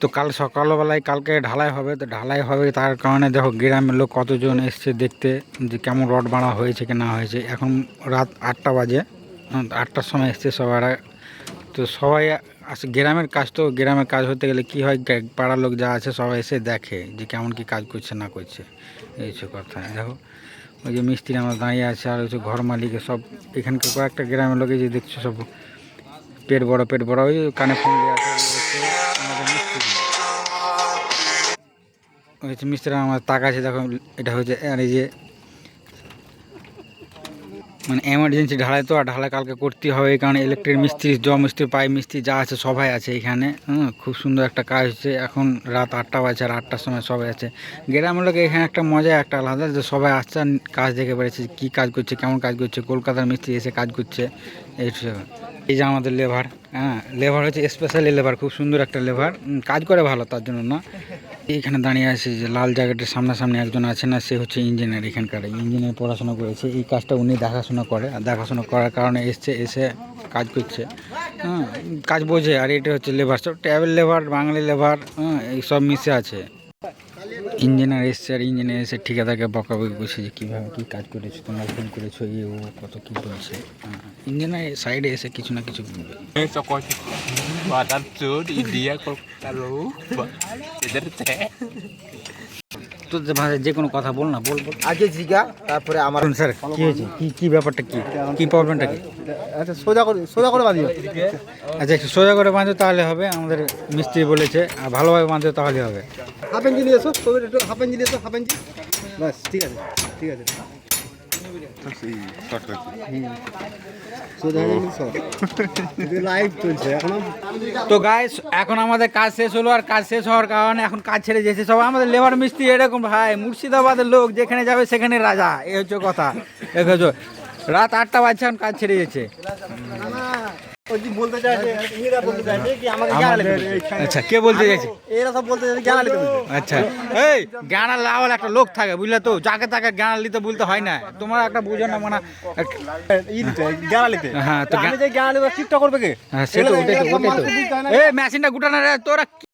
তো কাল সকালবেলায় কালকে ঢালাই হবে, তো ঢালাই হবে তার কারণে দেখো গ্রামের লোক কতজন এসছে দেখতে যে কেমন রড বাড়া হয়েছে কি না হয়েছে। এখন রাত আটটা বাজে আটটার সময় এসছে সবাই তো সবাই আস, গ্রামের কাজ তো, গ্রামের কাজ হতে গেলে কি হয় পাড়ার লোক যা আছে সবাই এসে দেখে যে কেমন কি কাজ করছে না করছে। এই হচ্ছে কথা। দেখো, ওই যে মিস্ত্রি আমার দাঁড়িয়ে আছে আর হচ্ছে ঘর মালিকে, সব এখানকার কয়েকটা গ্রামের লোকে যে দেখছ সব, পেট বড় পেট বড়, ওই কানে ফোন দিয়ে আছে। হচ্ছে মিস্ত্রি আমার তাকাছে দেখো, এটা হচ্ছে আর এই যে মানে এমার্জেন্সি ঢালাই তো, আর ঢালাই কালকে করতে হবে, কারণে ইলেকট্রিক মিস্ত্রি, জ মিস্ত্রি, পাই মিস্ত্রি, যা আছে সবাই আছে এখানে খুব সুন্দর একটা কাজ হচ্ছে, এখন রাত আটটা বাজে আর আটটার সময় সবাই আছে গ্রামের লোক এখানে একটা মজা, একটা আলাদা, যে সবাই আসছে কাজ দেখে বেড়েছে কী কাজ করছে, কেমন কাজ করছে, কলকাতার মিস্ত্রি এসে কাজ করছে, এই। এই যে আমাদের লেবার হ্যাঁ লেবার হচ্ছে স্পেশালি লেবার, খুব সুন্দর একটা লেবার কাজ করে ভালো তার জন্য না। এইখানে দাঁড়িয়ে আছে যে লাল জায়গাটির সামনাসামনি একজন আছে না, সে হচ্ছে ইঞ্জিনিয়ার এখানকার। ইঞ্জিনিয়ার পড়াশোনা করেছে, এই কাজটা উনি দেখাশোনা করে, আর দেখাশোনা করার কারণে এসছে, এসে কাজ করছে। হ্যাঁ কাজ বোঝে, আর এটা হচ্ছে লেবার। সব ট্যাবেল লেবার, বাঙালি লেবার হ্যাঁ সব মিশে আছে। ইঞ্জিনিয়ার এসছে আর ইঞ্জিনিয়ার এসে ঠিকাদারকে বকাবকি করছে যে কীভাবে কী কাজ করেছ, তোমরা ভুল করেছ, এ, ও, কত কী বলছে। ইঞ্জিনিয়ার সাইডে এসে কিছু না কিছু বলবে। cho তোদের ভাষায় যে কোনো কথা বল না বল বল। আগে জিগা তারপরে আমার স্যার কি হয়েছে? কি কি ব্যাপারটা কি? কি প্রবলেমটা কি? আচ্ছা সোজা করে সোজা করে বাঁধিও। আচ্ছা একটু সোজা করে বাঁধো তাহলে হবে আমাদের মিস্ত্রি বলেছে আর ভালোভাবে বাঁধো তাহলে হবে। হাফ ইঞ্চি নিয়ে এসো হাফ ইঞ্চি নিয়ে এসো হাফ ইঞ্চি। ব্যাস ঠিক আছে ঠিক আছে। তো গাইস এখন আমাদের কাজ শেষ হলো আর কাজ শেষ হওয়ার কারণে এখন কাজ ছেড়ে যেছে সব আমাদের লেবার মিস্ত্রি এরকম ভাই, মুর্শিদাবাদের লোক, যেখানে যাবে সেখানে রাজা। এই হচ্ছে কথা। রাত আটটা বাজছে, এখন কাজ ছেড়ে যেছে আচ্ছা কে বলতে চাইছে? এরা সব বলতে চাইছে আচ্ছা। এই জ্ঞান লাওয়াল একটা লোক থাকে বুঝলে তো? যাকে তাকে জ্ঞান নিতে বলতে হয় না। তোমার একটা বুঝো না মানে হ্যাঁ তো জ্ঞান- করবে কে? হ্যাঁ সে তো ওটাই তো ওটাই তো। না। এই মেশিনটা গুটানো রে তোরা